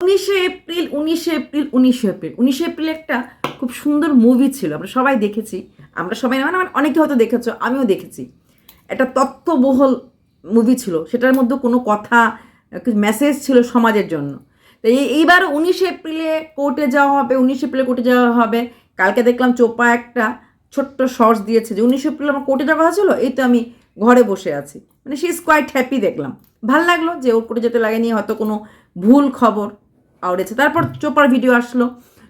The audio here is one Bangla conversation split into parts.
উনিশে এপ্রিল উনিশে এপ্রিল উনিশে এপ্রিল। উনিশে এপ্রিল একটা খুব সুন্দর মুভি ছিল। আমরা সবাই দেখেছি। আমরা সবাই মানে আমার অনেকে হয়তো দেখেছ, আমিও দেখেছি। একটা তত্ত্ববহল মুভি ছিল। সেটার মধ্যে কোনো কথা মেসেজ ছিল সমাজের জন্য। তো এই এইবার উনিশে এপ্রিলে কোর্টে যাওয়া হবে, উনিশে এপ্রিলে কোর্টে যাওয়া হবে। কালকে দেখলাম চোপা একটা ছোট্ট শর্টস দিয়েছে যে, উনিশে এপ্রিল আমার কোর্টে যাওয়া কথা ছিল এই তো আমি ঘরে বসে আছি। মানে সি ইজ কোয়াইট হ্যাপি দেখলাম। ভালো লাগল যে ওর কোর্টে যেতে লাগেনি, হয়তো কোনো ভুল খবর। আউড়েছে তারপর চোপার ভিডিও আসলো।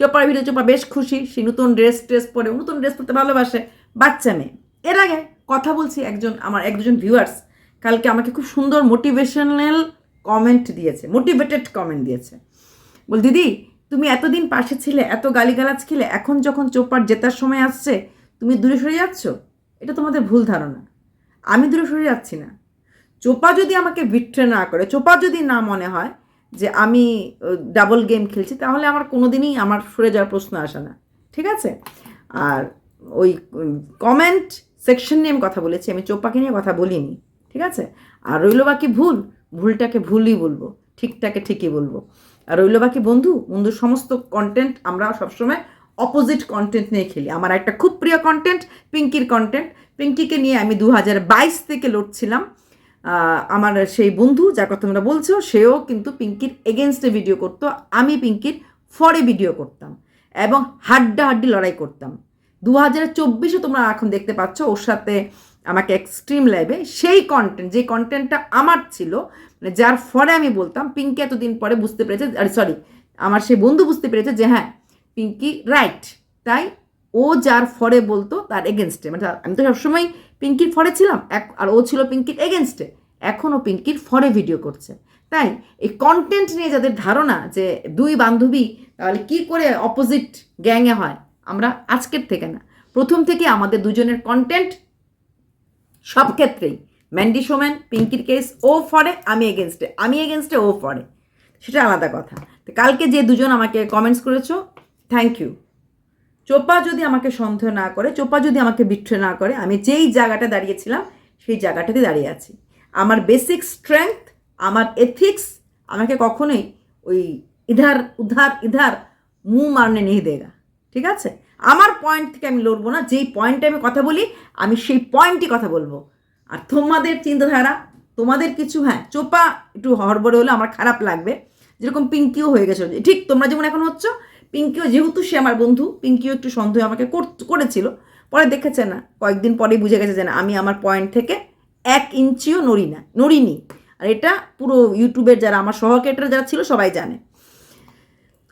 চোপার ভিডিও চোপা বেশ খুশি। সে নতুন ড্রেস ট্রেস পরে নতুন ড্রেস পরতে ভালোবাসে। বাচ্চা মেয়ে। এর আগে কথা বলছি একজন, আমার এক দুজন ভিউয়ার্স কালকে আমাকে খুব সুন্দর মোটিভেশনাল কমেন্ট দিয়েছে। মোটিভেটেড কমেন্ট দিয়েছে। বল, দিদি, তুমি এতদিন পাশে ছিলে, এত গালিগালাজ খেলে, এখন যখন চোপার জেতার সময় আসছে, তুমি দূরে সরে যাচ্ছ? এটা তোমাদের ভুল ধারণা। আমি দূরে সরে যাচ্ছি না। চোপা যদি আমাকে বিট্রে না করে, চোপা যদি না মনে হয় যে আমি ডাবল গেম খেলছি, তাহলে আমার কোনো দিনই আমার সরে যাওয়ার প্রশ্ন আসে না। ঠিক আছে? আর ওই কমেন্ট সেকশন নিয়ে আমি কথা বলেছি, আমি চোপাকে নিয়ে কথা বলিনি। ঠিক আছে? আর রইল বাকি ভুল, ভুলটাকে ভুলই বলব, ঠিকটাকে ঠিকই বলব। আর রইল বাকি বন্ধু বন্ধুর সমস্ত কন্টেন্ট আমরা সবসময় অপোজিট কন্টেন্ট নিয়ে খেলি। আমার একটা খুব প্রিয় কন্টেন্ট পিঙ্কির কন্টেন্ট পিঙ্কিকে নিয়ে আমি দু হাজার বাইশ থেকে লড়ছিলাম। আমার সেই বন্ধু, যার কথা তোমরা বলছো, সেও কিন্তু পিঙ্কির এগেনস্টে ভিডিও করতো। আমি পিঙ্কির ফরে ভিডিও করতাম এবং হাড্ডাহাড্ডি লড়াই করতাম। দু হাজার চব্বিশে তোমরা এখন দেখতে পাচ্ছ, ওর সাথে আমাকে এক্সট্রিম লাইভে সেই কন্টেন্ট যে কন্টেন্টটা আমার ছিল মানে যার ফরে আমি বলতাম, পিঙ্কি এতদিন পরে বুঝতে পেরেছে সরি আমার সেই বন্ধু বুঝতে পেরেছে যে হ্যাঁ পিঙ্কি রাইট তাই ও যার ফরে বলতো তার এগেনস্টে মানে আমি তো সবসময় পিঙ্কির ফরে ছিলাম, এক আর ও ছিল পিঙ্কির এগেনস্টে এখনও পিঙ্কির ফরে ভিডিও করছে। তাই এই কন্টেন্ট নিয়ে যাদের ধারণা যে দুই বান্ধবী তাহলে কি করে অপোজিট গ্যাংয়ে হয়, আমরা আজকের থেকে না। প্রথম থেকে আমাদের দুজনের কন্টেন্ট সব ক্ষেত্রেই। ম্যান্ডি সোমেন পিঙ্কির কেস ও ফরে, আমি এগেনস্টে আমি এগেনস্টে ও ফরে। সেটা আলাদা কথা। কালকে যে দুজন আমাকে কমেন্টস করেছ থ্যাংক ইউ চোপা যদি আমাকে সন্দেহ না করে, চোপা যদি আমাকে বিট্রে না করে, আমি যেই জায়গাটা দাঁড়িয়েছিলাম, সেই জায়গাটাতে দাঁড়িয়ে আছি। আমার বেসিক স্ট্রেংথ আমার এথিক্স আমাকে কখনোই ওই ইধার, উধার, ইধার, মু মারনে নিয়ে দেগা ঠিক আছে? আমার পয়েন্ট থেকে আমি লড়বো না, যেই পয়েন্টে আমি কথা বলি, আমি সেই পয়েন্টই কথা বলব। আর তোমাদের চিন্তাধারা, তোমাদের কিছু হ্যাঁ চোপা একটু হড়বড়ে হলে আমার খারাপ লাগবে। যেরকম পিঙ্কিও হয়ে গেছে। ঠিক তোমরা যেমন এখন হচ্ছ পিঙ্কিও যেহেতু সে আমার বন্ধু, পিঙ্কিও একটু সন্দেহ আমাকে কর- করেছিল। পরে দেখেছে না, কয়েকদিন পরেই বুঝে গেছে যে না, আমি আমার পয়েন্ট থেকে এক ইঞ্চিও নড়ি না নড়িনি। আর এটা পুরো ইউটিউবের যারা আমার সহকেটার যারা ছিল, সবাই জানে।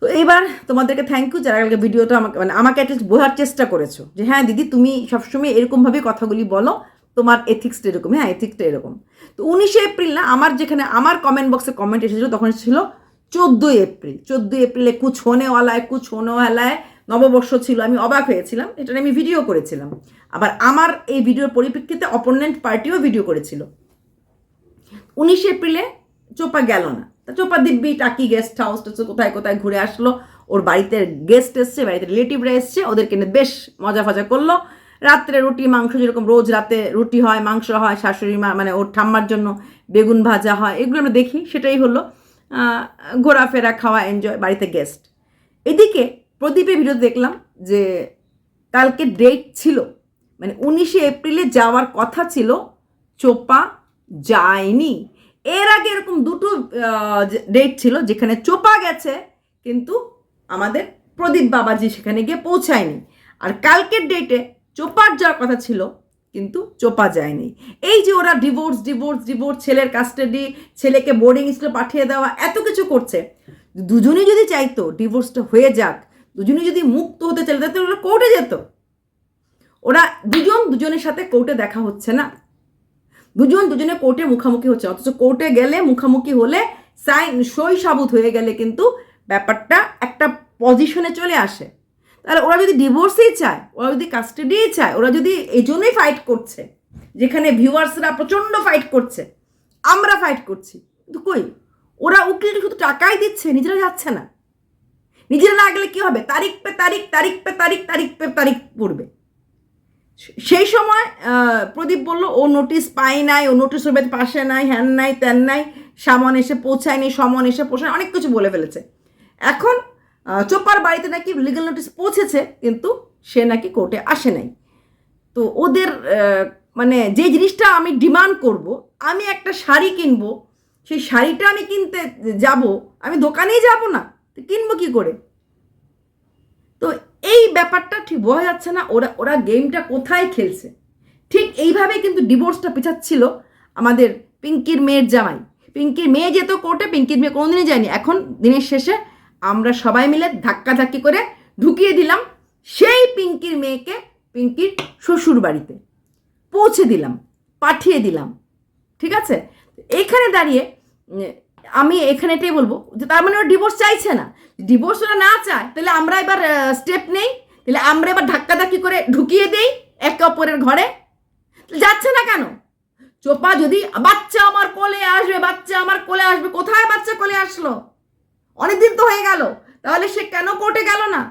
তো এইবার তোমাদেরকে থ্যাংক ইউ যারা কালকে ভিডিওটা আমাকে মানে আমাকে অ্যাটলিস্ট বোঝার চেষ্টা করেছ যে হ্যাঁ দিদি, তুমি সবসময় এরকমভাবে কথাগুলি বলো, তোমার এথিক্সটা এরকম হ্যাঁ এথিক্সটা এরকম। তো উনিশে এপ্রিল না, আমার যেখানে, আমার কমেন্ট বক্সে কমেন্ট এসেছিল, তখন ছিল চোদ্দোই এপ্রিল, চোদ্দোই এপ্রিলে কুছ হোনেওয়ালায় কুছ হোনেওয়ালায় নববর্ষ ছিল, আমি অবাক হয়েছিলাম, এটা আমি ভিডিও করেছিলাম। আবার আমার এই ভিডিওর পরিপ্রেক্ষিতে অপোনেন্ট পার্টিও ভিডিও করেছিল। উনিশে এপ্রিলে চোপা গেল না। তা চোপা দিব্যি, টাকি গেস্ট হাউস কোথায় কোথায় ঘুরে আসলো, ওর বাড়িতে গেস্ট এসছে, বাড়িতে রিলেটিভরা এসছে, ওদেরকে নিয়ে বেশ মজা ফজা করল। রাত্রে রুটি, মাংস যেরকম রোজ রাতে রুটি হয়, মাংস হয়, শাশুড়ি মা মানে ওর ঠাম্মার জন্য বেগুন ভাজা হয়, এগুলো আমরা দেখি, সেটাই হলো। ঘোরাফেরা, খাওয়া এনজয় বাড়িতে গেস্ট এদিকে প্রদীপের ভিডিও দেখলাম যে কালকে ডেট ছিল মানে উনিশে এপ্রিলে যাওয়ার কথা ছিল, চোপা যায়নি। এর আগে এরকম দুটো ডেট ছিল যেখানে চোপা গেছে, কিন্তু আমাদের প্রদীপ বাবাজি সেখানে গিয়ে পৌঁছায়নি। আর কালকের ডেটে চোপার যাওয়ার কথা ছিল কিন্তু চোপা যায়নি। এই যে ওরা ডিভোর্স ডিভোর্স ডিভোর্স ছেলের কাস্টাডি ছেলেকে বোর্ডিং স্কুলে পাঠিয়ে দেওয়া, এত কিছু করছে। দুজনেই যদি চাইতো ডিভোর্সটা হয়ে যাক, দুজনেই যদি মুক্ত হতে চাইতো, তাহলে ওরা কোর্টে যেত। ওরা দুজন দুজনের সাথে কোর্টে দেখা হচ্ছে না। দুজন দুজনে কোর্টে মুখামুখি হচ্ছে অথচ কোর্টে গেলে মুখামুখি হলে সাইন সই সাবুত হয়ে গেলে কিন্তু ব্যাপারটা একটা পজিশনে চলে আসে। তাহলে ওরা যদি ডিভোর্সই চায়, ওরা যদি কাস্টাডিই চায়, ওরা যদি এই জন্যই ফাইট করছে, যেখানে ভিউয়ার্সরা প্রচণ্ড ফাইট করছে, আমরা ফাইট করছি, কিন্তু কই? ওরা উকিলকে শুধু টাকাই দিচ্ছে, নিজেরা যাচ্ছে না। নিজেরা না গেলে কী হবে? তারিখ পে তারিখ তারিখ পে তারিখ তারিখ পে তারিখ পড়বে। সেই সময় প্রদীপ বলল, ও নোটিশ পাই নাই, ও নোটিশ ওর পাশে নাই, হ্যান নাই, ত্যান নাই, সামন এসে পৌঁছায়নি, সমন এসে পৌঁছায় অনেক কিছু বলে ফেলেছে। এখন চোপার বাড়িতে নাকি লিগাল নোটিস পৌঁছেছে, কিন্তু সে নাকি কোর্টে আসে নাই। তো ওদের মানে যে জিনিসটা আমি ডিমান্ড করব, আমি একটা শাড়ি কিনবো, সেই শাড়িটা আমি কিনতে যাব, আমি দোকানেই যাব না কিনবো কি করে? তো এই ব্যাপারটা ঠিক বোঝা যাচ্ছে না, ওরা ওরা গেমটা কোথায় খেলছে? ঠিক এইভাবে কিন্তু ডিভোর্সটা পেছাচ্ছিল আমাদের পিঙ্কির মেয়ের জামাই। পিঙ্কির মেয়ে যেত কোর্টে পিঙ্কির মেয়ে কোনোদিনই যায়নি। এখন দিনের শেষে আমরা সবাই মিলে ধাক্কাধাক্কি করে ঢুকিয়ে দিলাম সেই পিঙ্কির মেয়েকে, পিঙ্কির শ্বশুর বাড়িতে পৌঁছে দিলাম, পাঠিয়ে দিলাম, ঠিক আছে? এইখানে দাঁড়িয়ে আমি এখানে এটাই বলব যে তার মানে ওরা ডিভোর্স চাইছে না। ডিভোর্স ওরা না চায়, তাহলে আমরা এবার স্টেপ নেই। তাহলে আমরা এবার ধাক্কাধাক্কি করে ঢুকিয়ে দেই একে অপরের ঘরে। যাচ্ছে না কেন? চোপা যদি, বাচ্চা আমার কোলে আসবে, বাচ্চা আমার কোলে আসবে, কোথায় বাচ্চা কোলে আসলো? অনেকদিন তো হয়ে গেল, তাহলে সে কেন কোর্টে গেল না?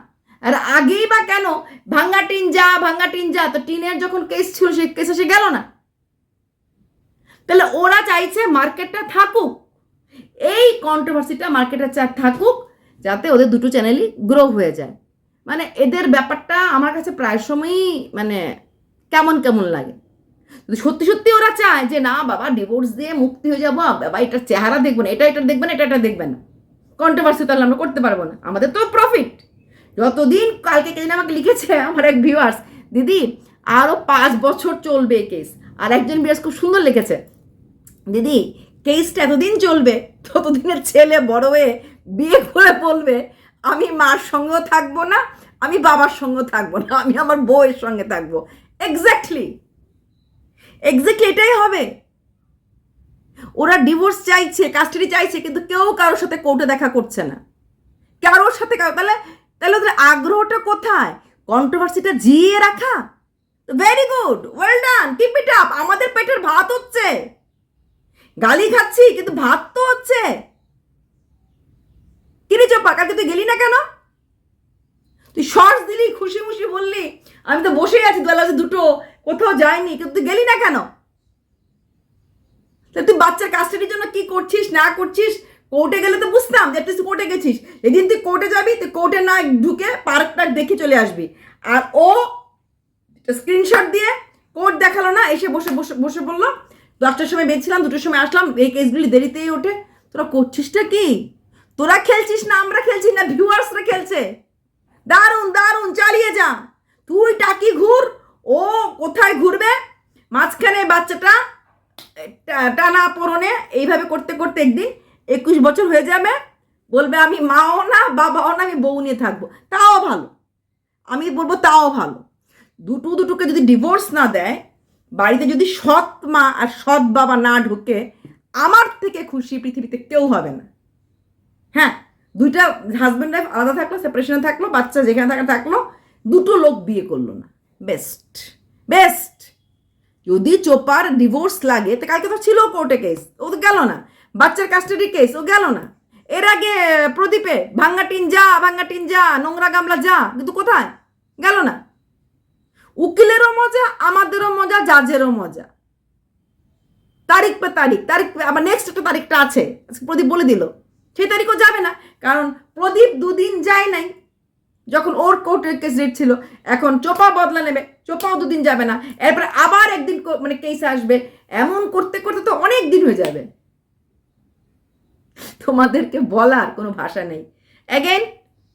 আর আগেই বা কেন ভাঙ্গা টিন যা, ভাঙ্গা টিন যা, তো টিনের যখন কেস ছিল সে কেসে সে গেল না? তাহলে ওরা চাইছে মার্কেটটা থাকুক, এই কন্ট্রোভার্সিটা মার্কেটে থাকুক, যাতে ওদের দুটো চ্যানেলই গ্রো হয়ে যায়। মানে এদের ব্যাপারটা আমার কাছে প্রায় সময়ই মানে কেমন কেমন লাগে। সত্যি সত্যি ওরা চায় যে, না বাবা ডিভোর্স দিয়ে মুক্তি হয়ে যাব, বাবা, এটার চেহারা দেখবেন এটা এটা দেখবেন এটা এটা দেখবেন না। কন্ট্রোভার্সি তাহলে আমরা করতে পারব না। আমাদের তো প্রফিট যতদিন কালকে কেদিন আমাকে লিখেছে, আমার এক ভিউয়ার্স দিদি আরও পাঁচ বছর চলবে কেস আর একজন ভিউয়ার্স খুব সুন্দর লিখেছে, দিদি কেসটা এতদিন চলবে, ততদিনের ছেলে বড় হয়ে বিয়ে করে বলবে, আমি মার সঙ্গেও থাকব না, আমি বাবার সঙ্গেও থাকব না, আমি আমার বউয়ের সঙ্গে থাকব। এক্স্যাক্টলি এক্স্যাক্টলি এটাই হবে। ওরা ডিভোর্স চাইছে কাস্টাডি চাইছে, কিন্তু কেউ কারোর সাথে কোর্টে দেখা করছে না। কারোর সাথে তাহলে তাহলে ওদের আগ্রহটা কোথায়? কন্ট্রোভার্সিটা জিয়ে রাখা? Very good well done keep it up আমাদের পেটের ভাত হচ্ছে। গালি খাচ্ছি, কিন্তু ভাত তো হচ্ছে। কিরে চোপা, কালকে তুই গেলি না কেন? তুই শর্টস দিলি খুশি খুশি বললি, আমি তো বসেই আছি দুটো, কোথাও যাইনি, কিন্তু তুই গেলি না কেন? তা তুই বাচ্চার কাস্টাডির জন্য কি করছিস, না করছিস? কোর্টে গেলে তো বুঝতাম যে তুই কোর্টে গেছিস। যেদিন তুই কোর্টে যাবি, তুই কোর্টে না ঢুকে পার্কটা দেখে চলে আসবি। আর ও স্ক্রিনশট দিয়ে কোর্ট দেখাল না, এসে বসে বসে বসে বলল, দশটার সময় বেঁচছিলাম দুটোর সময় আসলাম, এই কেসগুলি দেরিতেই ওঠে। তোরা করছিসটা কি? তোরা খেলছিস না, আমরা খেলছি না ভিউয়ার্সরা খেলছে। দারুণ দারুণ, চালিয়ে যা। তুই টাকি ঘুর, ও কোথায় ঘুরবে? মাঝখানে বাচ্চাটা টানা পরনে এইভাবে করতে করতে একদিন একুশ বছর হয়ে যাবে, বলবে আমি মাও না, বাবাও না, আমি বউ নিয়ে থাকব। তাও ভালো। আমি বলব তাও ভালো। দুটো দুটোকে যদি ডিভোর্স না দেয়, বাড়িতে যদি সৎ মা আর সৎ বাবা না ঢুকে, আমার থেকে খুশি পৃথিবীতে কেউ হবে না। হ্যাঁ দুইটা হাজব্যান্ড ওয়াইফ আলাদা থাকল সেপারেশনে থাকল, বাচ্চা যেখানে থাকা থাকল, দুটো লোক বিয়ে করল না। বেস্ট বেস্ট যদি চোপার ডিভোর্স লাগে, তো কালকে তো ছিল কোর্টে কেস ও তো গেল না। বাচ্চার কাস্টাডি কেস ও গেল না। এর আগে প্রদীপে, ভাঙ্গা টিন যা, ভাঙ্গা টিন যা, নোংরা গামলা যা, কিন্তু কোথায়? গেল না। উকিলেরও মজা, আমাদেরও মজা জাজেরও মজা। তারিখ পে তারিখ তারিখ আবার নেক্সট একটা তারিখটা আছে প্রদীপ বলে দিল। সেই তারিখও যাবে না, কারণ প্রদীপ দুদিন যায় নাই, যখন ওর কোর্টের কেস ডেট ছিল। এখন চোপা বদলা নেবে চোপাও দুদিন যাবে না। এরপরে আবার একদিন মানে কেস আসবে। এমন করতে করতে তো অনেক দিন হয়ে যাবে। তোমাদেরকে বলার কোনো ভাষা নেই। অ্যাগেন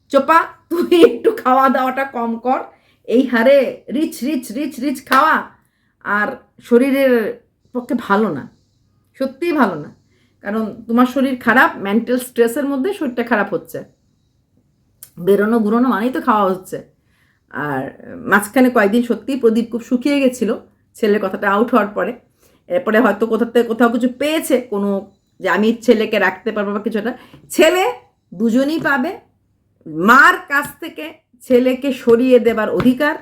চোপা, তুই একটু খাওয়া দাওয়াটা কম কর। এই হারে রিচ রিচ রিচ রিচ খাওয়া আর শরীরের পক্ষে ভালো না। সত্যিই ভালো না। কারণ তোমার শরীর খারাপ মেন্টাল স্ট্রেসের মধ্যে শরীরটা খারাপ হচ্ছে। বেরোনো, ঘুরোনো মানেই তো খাওয়া হচ্ছে। আর মাঝখানে কয়েকদিন সত্যিই প্রদীপ খুব শুকিয়ে গেছিল, ছেলের কথাটা আউট হওয়ার পরে। এরপরে হয়তো কোথাও থেকে কোথাও কিছু পেয়েছে, কোনো যে আমি ছেলেকে রাখতে পারব বা কিছুটা ছেলে দুজনই পাবে। মার কাছ থেকে ছেলেকে সরিয়ে দেবার অধিকার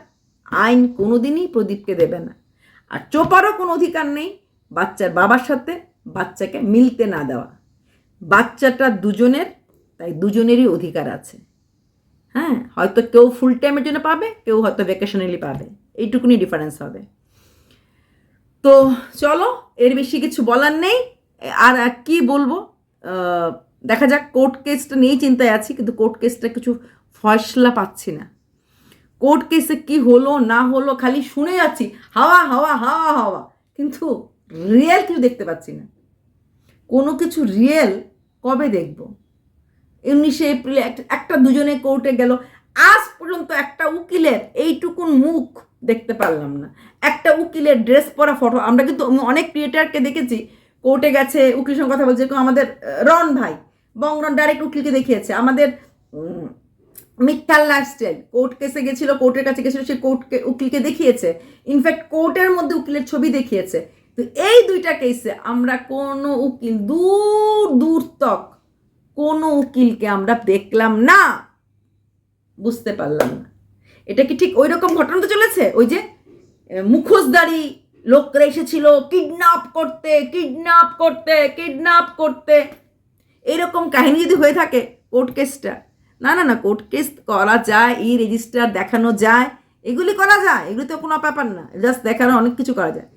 আইন কোনোদিনই প্রদীপকে দেবে না। আর চোপারও কোনো অধিকার নেই বাচ্চার বাবার সাথে বাচ্চাকে মিলতে না দেওয়া। বাচ্চাটা দুজনের, তাই দুজনেরই অধিকার আছে। হ্যাঁ হয়তো কেউ ফুল টাইমের জন্য পাবে, কেউ হয়তো ভ্যাকেশনালি পাবে। এইটুকুনি ডিফারেন্স হবে। তো চলো, এর বেশি কিছু বলার নেই। আর কি বলব? দেখা যাক কোর্ট কেসটা নিয়েই চিন্তায় আছি, কিন্তু কোর্ট কেসটা কিছু ফয়সলা পাচ্ছি না। কোর্ট কেসে কি হলো, না হলো, খালি শুনে যাচ্ছি, হাওয়া হাওয়া হাওয়া হাওয়া। কিন্তু রিয়েল কিছু দেখতে পাচ্ছি না। কোনো কিছু রিয়েল কবে দেখব? উনিশে এপ্রিলে একটা- দুজনে কোর্টে গেল। আজ পর্যন্ত একটা উকিলের এইটুকুন মুখ দেখতে পারলাম না। একটা উকিলের ড্রেস পরা ফটো। আমরা কিন্তু অনেক ক্রিয়েটারকে দেখেছি, কোর্টে গেছে, উকিলের সঙ্গে কথা বলছে আমাদের রন ভাই বংরন ডাইরেক্ট উকিলকে দেখিয়েছে। আমাদের মিথ্যাল লাইফস্টাইল কোর্ট কেসে গেছিল, কোর্টের কাছে গেছিল, সে কোর্টকে, উকিলকে দেখিয়েছে। ইনফ্যাক্ট কোর্টের মধ্যে উকিলের ছবি দেখিয়েছে। তো এই দুইটা কেসে আমরা কোনো উকিল দূর দূর তক কোনো উকিলকে আমরা দেখলাম না? বুঝতে পারলাম না। এটা কি ঠিক ওই রকম ঘটনা তো চলেছে? ওই যে মুখোশদারি লোকরা এসেছিল কিডন্যাপ করতে কিডন্যাপ করতে কিডন্যাপ করতে। এইরকম কাহিনী যদি হয়ে থাকে কোর্ট কেসটা, না না না, কোর্ট কেস করা যায় ই রেজিস্টার দেখানো যায়, এগুলি করা যায়, এগুলি তো কোনো ব্যাপার না, জাস্ট দেখানো, অনেক কিছু করা যায়।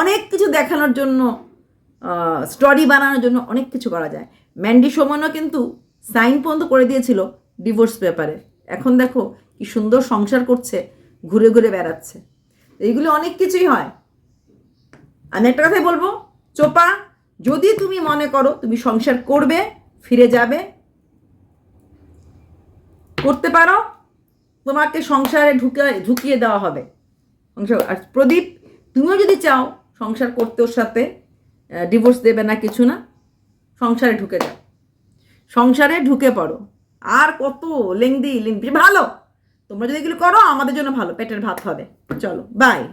অনেক কিছু দেখানোর জন্য স্টোরি বানানোর জন্য অনেক কিছু করা যায়। ম্যান্ডি সোমানও কিন্তু সাইন পর্যন্ত করে দিয়েছিল ডিভোর্স পেপারে। এখন দেখো কি সুন্দর সংসার করছে, ঘুরে ঘুরে বেড়াচ্ছে। এইগুলো অনেক কিছুই হয়। আমি একটা কথাই বলব, চোপা, যদি তুমি মনে করো তুমি সংসার করবে, ফিরে যাবে, করতে পারো, তোমাকে সংসারে ঢুকে, ঢুকিয়ে দেওয়া হবে। সংসার, আর প্রদীপ, তুমিও যদি চাও সংসার করতে ওর সাথে ডিভোর্স দেবে না কিছু না সংসারে ঢুকে যাও। সংসারে ঢুকে পড়ো। আর কত লেংদি লেংদি, ভালো। তোমরা যদি এগুলো করো, আমাদের জন্য ভালো। পেটের ভাত হবে। চলো বাই